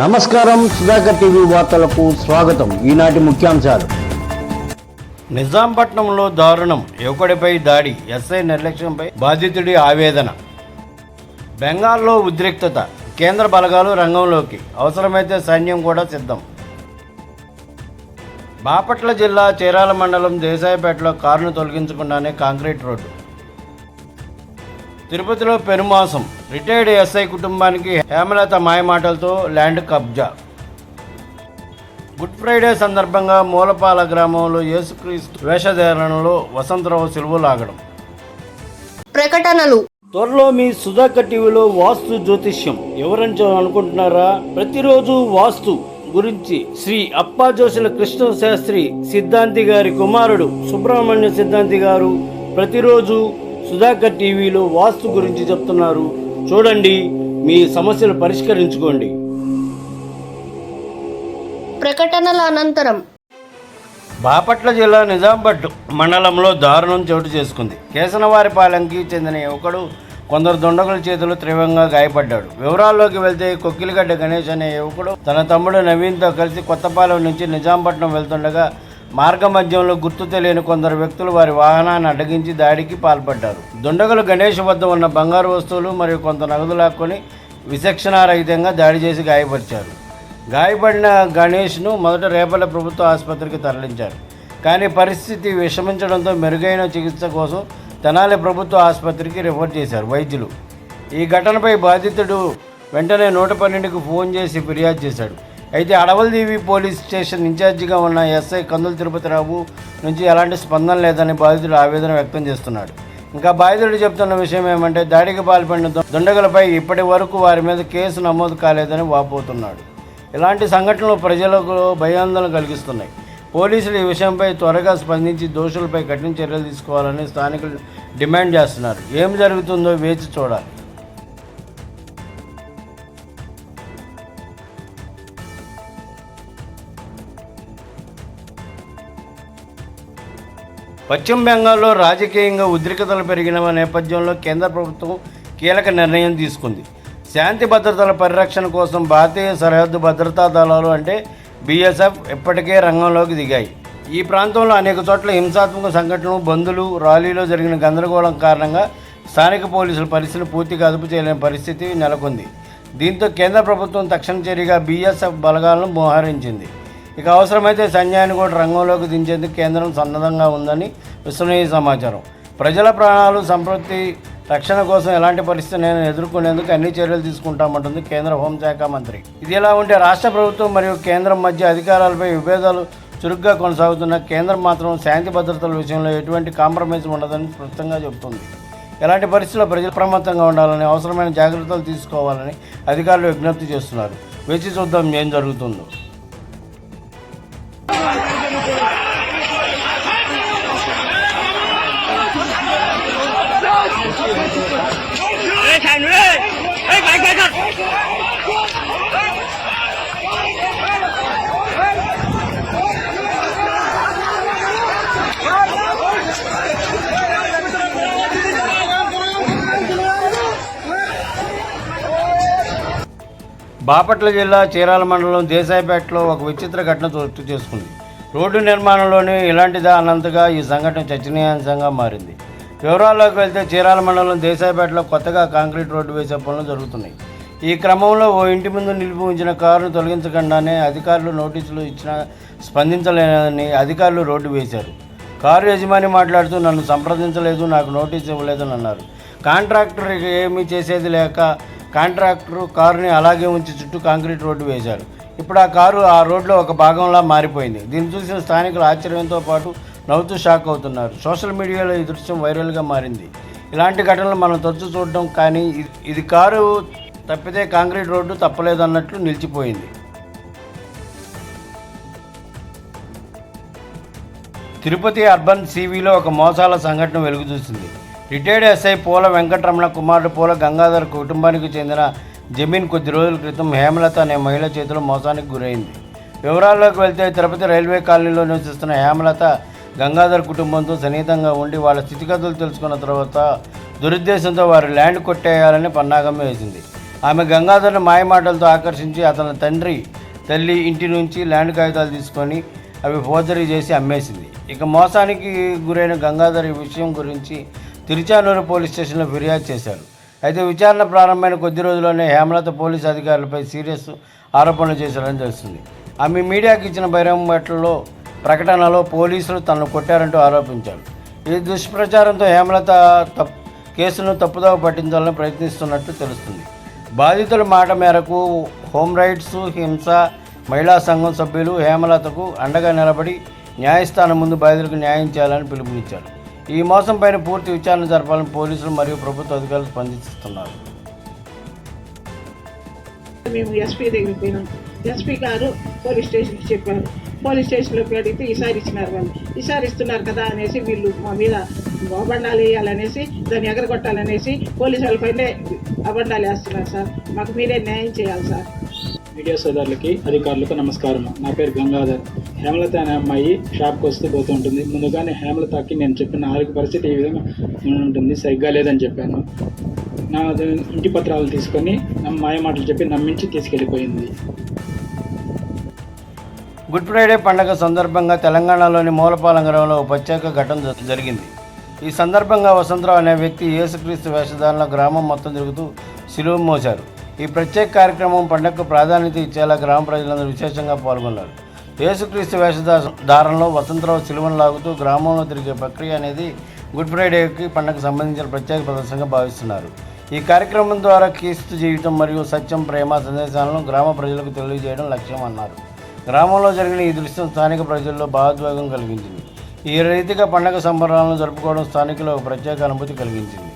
నమస్కారం సుధాకర్ టీవీ వార్తలకు స్వాగతం. ఈనాటి ముఖ్యాంశాలు. నిజాంపట్నంలో దారుణం. యువకుడిపై దాడి. ఎస్ఐ నిర్లక్ష్యంపై బాధితుడి ఆవేదన. బెంగాల్లో ఉద్రిక్తత. కేంద్ర బలగాలు రంగంలోకి. అవసరమైతే సైన్యం కూడా సిద్ధం. బాపట్ల జిల్లా చీరాల మండలం దేశాయపేటలో కారును తొలగించకుండానే కాంక్రీట్ రోడ్డు. తిరుపతిలో పెనుమాసం. రిటైర్డ్ ఎస్ఐ కుటుంబానికి హేమలత మాయమాటలతో ల్యాండ్ కబ్జా. గుడ్ ఫ్రైడే సందర్భంగా మూలపాల గ్రామంలో యేసుక్రీస్తు వేషధారణలో వసంతరావు సిలువ లాగడం. ప్రకటనలు. త్వరలో మీ సుధాకర్ టీవీలో వాస్తు జ్యోతిష్యం. అనుకుంటున్నారా? ప్రతిరోజు వాస్తు గురించి శ్రీ అప్పా జోషుల కృష్ణ శాస్త్రి సిద్ధాంతి గారి కుమారుడు సుబ్రహ్మణ్య సిద్ధాంతి గారు ప్రతిరోజు సుధాకర్ టీవీలో వాస్తు గురించి చెప్తున్నారు. చూడండి మీ సమస్యలు పరిష్కరించుకోండి. ప్రకటనల అనంతరం. బాపట్ల జిల్లా నిజాంపట్ మండలంలో దారుణం చోటు చేసుకుంది. కేసనవారిపాలెంకి చెందిన యువకుడు కొందరు దుండగుల చేతులు తీవ్రంగా గాయపడ్డాడు. వివరాల్లోకి వెళ్తే కొక్కిలిగడ్డ గణేష్ అనే యువకుడు తన తమ్ముడు నవీన్తో కలిసి కొత్తపాలెం నుంచి నిజాంపట్నం వెళ్తుండగా మార్గ మధ్యంలో గుర్తు తెలియని కొందరు వ్యక్తులు వారి వాహనాన్ని అడ్డగించి దాడికి పాల్పడ్డారు. దుండగులు గణేష్ వద్ద ఉన్న బంగారు వస్తువులు మరియు కొంత నగదు లాక్కొని విచక్షణారహితంగా దాడి చేసి గాయపరిచారు. గాయపడిన గణేష్ను మొదట రేపల్ల ప్రభుత్వ ఆసుపత్రికి తరలించారు. కానీ పరిస్థితి విషమించడంతో మెరుగైన చికిత్స కోసం తెనాలి ప్రభుత్వ ఆసుపత్రికి రిఫర్ చేశారు వైద్యులు. ఈ ఘటనపై బాధితుడు వెంటనే నూట పన్నెండుకు ఫోన్ చేసి ఫిర్యాదు చేశాడు. అయితే అడవల్దేవి పోలీస్ స్టేషన్ ఇన్ఛార్జిగా ఉన్న ఎస్ఐ కందుల తిరుపతిరావు నుంచి ఎలాంటి స్పందన లేదని బాధితుడు ఆవేదన వ్యక్తం చేస్తున్నాడు. ఇంకా బాధితుడు చెప్తున్న విషయం ఏమంటే దాడికి పాల్పడిన దుండగులపై ఇప్పటి వరకు వారి మీద కేసు నమోదు కాలేదని వాపోతున్నాడు. ఇలాంటి సంఘటనలు ప్రజలకు భయాందోళన కలిగిస్తున్నాయి. పోలీసులు ఈ విషయంపై త్వరగా స్పందించి దోషులపై కఠిన చర్యలు తీసుకోవాలని స్థానికులు డిమాండ్ చేస్తున్నారు. ఏం జరుగుతుందో వేచి చూడాలి. పశ్చిమ బెంగాల్లో రాజకీయంగా ఉద్రిక్తతలు పెరిగిన నేపథ్యంలో కేంద్ర ప్రభుత్వం కీలక నిర్ణయం తీసుకుంది. శాంతి భద్రతల పరిరక్షణ కోసం భారతీయ సరిహద్దు భద్రతా దళాలు అంటే బీఎస్ఎఫ్ ఇప్పటికే రంగంలోకి దిగాయి. ఈ ప్రాంతంలో అనేక చోట్ల హింసాత్మక సంఘటనలు బందులు ర్యాలీలో జరిగిన గందరగోళం కారణంగా స్థానిక పోలీసుల పరిస్థితిని పూర్తిగా అదుపు చేయలేని పరిస్థితి నెలకొంది. దీంతో కేంద్ర ప్రభుత్వం తక్షణ చర్యగా బీఎస్ఎఫ్ బలగాలను మోహరించింది. ఇక అవసరమైతే సైన్యాన్ని కూడా రంగంలోకి దించేందుకు కేంద్రం సన్నద్ధంగా ఉందని విశ్వనీయ సమాచారం. ప్రజల ప్రాణాలు సంపృప్తి రక్షణ కోసం ఎలాంటి పరిస్థితి నేను ఎదుర్కొనేందుకు అన్ని చర్యలు తీసుకుంటామంటుంది కేంద్ర హోంశాఖ మంత్రి. ఇది ఎలా ఉంటే రాష్ట్ర ప్రభుత్వం మరియు కేంద్రం మధ్య అధికారాలపై విభేదాలు చురుగ్గా కొనసాగుతున్న కేంద్రం మాత్రం శాంతి భద్రతల విషయంలో ఎటువంటి కాంప్రమైజ్ ఉండదని స్పష్టంగా చెబుతుంది. ఎలాంటి పరిస్థితుల్లో ప్రజలు ప్రమత్తంగా ఉండాలని అవసరమైన జాగ్రత్తలు తీసుకోవాలని అధికారులు విజ్ఞప్తి చేస్తున్నారు. వేచి చూద్దాం ఏం జరుగుతుందో. బాపట్ల జిల్లా చీరాల మండలం దేశాయిపేటలో ఒక విచిత్ర ఘటన చోటు చేసుకుంది. రోడ్డు నిర్మాణంలోనే ఇలాంటిదా అన్నంతగా ఈ సంఘటన చర్చనీయాంశంగా మారింది. వివరాల్లోకి వెళ్తే చీరాల మండలం దేశాయపేటలో కొత్తగా కాంక్రీట్ రోడ్డు వేసే పనులు జరుగుతున్నాయి. ఈ క్రమంలో ఓ ఇంటి ముందు నిలిపి ఉంచిన కారును తొలగించకుండానే అధికారులు నోటీసులు ఇచ్చినా స్పందించలేదని అధికారులు రోడ్డు వేశారు. కారు యజమాని మాట్లాడుతూ నన్ను సంప్రదించలేదు నాకు నోటీస్ ఇవ్వలేదని అన్నారు. కాంట్రాక్టర్ ఏమీ చేసేది లేక కాంట్రాక్టర్ కారుని అలాగే ఉంచి చుట్టూ కాంక్రీట్ రోడ్డు వేశారు. ఇప్పుడు ఆ కారు ఆ రోడ్లో ఒక భాగంలా మారిపోయింది. దీన్ని చూసిన స్థానికులు ఆశ్చర్యంతో పాటు నవ్వుతూ షాక్ అవుతున్నారు. సోషల్ మీడియాలో ఈ దృశ్యం వైరల్గా మారింది. ఇలాంటి ఘటనలు మనం తరచు చూడడం కానీ ఇది- ఇది కారు తప్పితే కాంక్రీట్ రోడ్డు తప్పలేదన్నట్లు నిలిచిపోయింది. తిరుపతి అర్బన్ సివిలో ఒక మోసాల సంఘటన వెలుగుచూసింది. రిటైర్డ్ ఎస్ఐ పూల వెంకటరమణ కుమారుడు పూల గంగాధర్ కుటుంబానికి చెందిన జమీన్ కొద్ది రోజుల క్రితం హేమలత అనే మహిళ చేతిలో మోసానికి గురైంది. వివరాల్లోకి వెళ్తే తిరుపతి రైల్వే కాలనీలో నివసిస్తున్న హేమలత గంగాధర్ కుటుంబంతో సన్నిహితంగా ఉండి వాళ్ళ స్థితిగతులు తెలుసుకున్న తర్వాత దురుద్దేశంతో వారి ల్యాండ్ కొట్టేయాలని పన్నాగం వేసింది. ఆమె గంగాధర్ని మాయమాటలతో ఆకర్షించి అతని తండ్రి తల్లి ఇంటి నుంచి ల్యాండ్ కాగితాలు తీసుకొని అవి ఫోర్జరీ చేసి అమ్మేసింది. ఇక మోసానికి గురైన గంగాధర్ ఈ విషయం గురించి తిరుచానూరు పోలీస్ స్టేషన్లో ఫిర్యాదు చేశారు. అయితే విచారణ ప్రారంభమైన కొద్ది రోజుల్లోనే హేమలత పోలీస్ అధికారులపై సీరియస్ ఆరోపణలు చేశారని తెలుస్తుంది. ఆమె మీడియాకి ఇచ్చిన బహిరంగలో ప్రకటనలో పోలీసులు తనను కొట్టారంటూ ఆరోపించారు. ఈ దుష్ప్రచారంతో హేమలత తప్ కేసును తప్పుదోవ పట్టించాలని ప్రయత్నిస్తున్నట్టు తెలుస్తుంది. బాధితుల మాట మేరకు హోమ్ రైట్స్ హింస మహిళా సంఘం సభ్యులు హేమలతకు అండగా నిలబడి న్యాయస్థానం ముందు బాధితులకు న్యాయం చేయాలని పిలుపునిచ్చారు. ఈ మోసం పైన పూర్తి విచారణ జరపాలని పోలీసులు మరియు ప్రభుత్వ అధికారులు స్పందిస్తున్నారు. మేము ఎస్పీ దగ్గర పోయినాం. ఎస్పీ గారు పోలీస్ స్టేషన్కి చెప్పారు. పోలీస్ స్టేషన్లోకి అడిగితే ఈసారి ఇచ్చినారు వాళ్ళు. ఈసారి ఇస్తున్నారు కదా అనేసి వీళ్ళు మా మీద అబండాలు వేయాలనేసి దాన్ని ఎగరగొట్టాలనేసి పోలీసు వాళ్ళపైనే అబండాలు వేస్తున్నారు సార్. మాకు మీరే న్యాయం చేయాలి సార్. మీడియా సోదరులకి అధికారులకు నమస్కారం. నా పేరు గంగాధర్. హేమలత అనే అమ్మాయి షాప్కి వస్తూ పోతూ ఉంటుంది. ముందుగానే హేమలతకి నేను చెప్పిన ఆరోగ్య పరిస్థితి ఈ విధంగా ఉంటుంది. సరిగ్గా లేదని చెప్పాను. నా ఇంటి పత్రాలు తీసుకొని మాయ మాటలు చెప్పి నమ్మించి తీసుకెళ్ళిపోయింది. గుడ్ ఫ్రైడే పండగ సందర్భంగా తెలంగాణలోని మూలపాలెం గ్రామంలో ఒక ప్రత్యేక ఘటన జ- జరిగింది. ఈ సందర్భంగా వసంతరావు అనే వ్యక్తి యేసుక్రీస్తు వేషధారణలో గ్రామం మొత్తం తిరుగుతూ సిలువ మోశారు. ఈ ప్రత్యేక కార్యక్రమం పండగకు ప్రాధాన్యత ఇచ్చేలా గ్రామ ప్రజలందరూ విశేషంగా పాల్గొన్నారు. యేసుక్రీస్తు వేషధారణలో వసంతరావు సిలువను లాగుతూ గ్రామంలో తిరిగే ప్రక్రియ అనేది గుడ్ ఫ్రైడేకి పండగకు సంబంధించిన ప్రత్యేక ప్రదర్శనగా భావిస్తున్నారు. ఈ కార్యక్రమం ద్వారా క్రీస్తు జీవితం మరియు సత్యం ప్రేమ సందేశాలను గ్రామ ప్రజలకు తెలియజేయడం లక్ష్యం అన్నారు. గ్రామంలో జరిగిన ఈ దృశ్యం స్థానిక ప్రజల్లో భావోద్వేగం కలిగించింది. ఈ రీతిగా పండగ సంబరాలను జరుపుకోవడం స్థానికులు ఒక ప్రత్యేక అనుభూతి కలిగించింది.